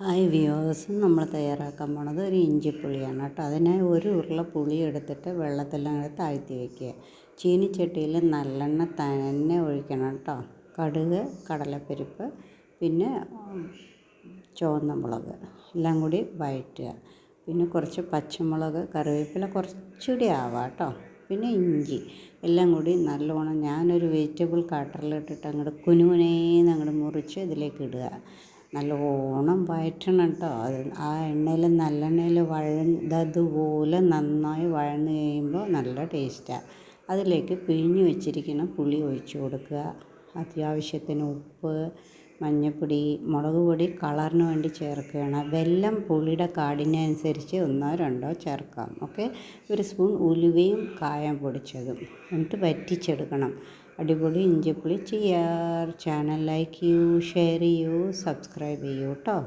Hi viewers നമ്മൾ തയ്യാറാക്കാൻ പോണത് ഒരു ഇഞ്ചിപ്പുളിയാണ് കേട്ടോ. അതിനായി ഒരു ഉരുള പുളി എടുത്തിട്ട് വെള്ളത്തെല്ലാം കൂടെ താഴ്ത്തി വയ്ക്കുക ചീനിച്ചട്ടിയിൽ നല്ലെണ്ണ തന്നെ ഒഴിക്കണം കേട്ടോ. കടുക് കടലപ്പരിപ്പ് പിന്നെ ചുവന്ന മുളക് എല്ലാം കൂടി വഴറ്റുക. പിന്നെ കുറച്ച് പച്ചമുളക് കറിവേപ്പില കുറച്ചുകൂടി ആവാം കേട്ടോ. പിന്നെ ഇഞ്ചി എല്ലാം കൂടി നല്ലോണം ഞാനൊരു വെജിറ്റബിൾ കട്ടറിലിട്ടിട്ട് അങ്ങോട്ട് കുനുകുനേന്ന് അങ്ങോട്ട് മുറിച്ച് ഇതിലേക്ക് ഇടുക. നല്ലോണം വഴറ്റണം കേട്ടോ ആ എണ്ണയിൽ നല്ലെണ്ണയിൽ വഴന്നതുപോലെ നന്നായി വഴന്ന് കഴിയുമ്പോൾ നല്ല ടേസ്റ്റാണ് അതിലേക്ക് പിഴിഞ്ഞ് വെച്ചിരിക്കുന്ന പുളി ഒഴിച്ച് കൊടുക്കുക. അത്യാവശ്യത്തിന് ഉപ്പ് മഞ്ഞൾപ്പൊടി മുളക് പൊടി കളറിന് വേണ്ടി ചേർക്കുകയാണ്. വെല്ലം പുളിയുടെ കാടിനനുസരിച്ച് ഒന്നോ രണ്ടോ ചേർക്കാം. ഓക്കെ? ഒരു സ്പൂൺ ഉലുവയും കായം പൊടിച്ചതും. എന്നിട്ട് വറ്റിച്ചെടുക്കണം. അടിപൊളി ഇഞ്ചിപ്പുളി. ചെയ്യാർ ചാനൽ ലൈക്ക് ചെയ്യൂ ഷെയർ ചെയ്യൂ സബ്സ്ക്രൈബ് ചെയ്യൂ കേട്ടോ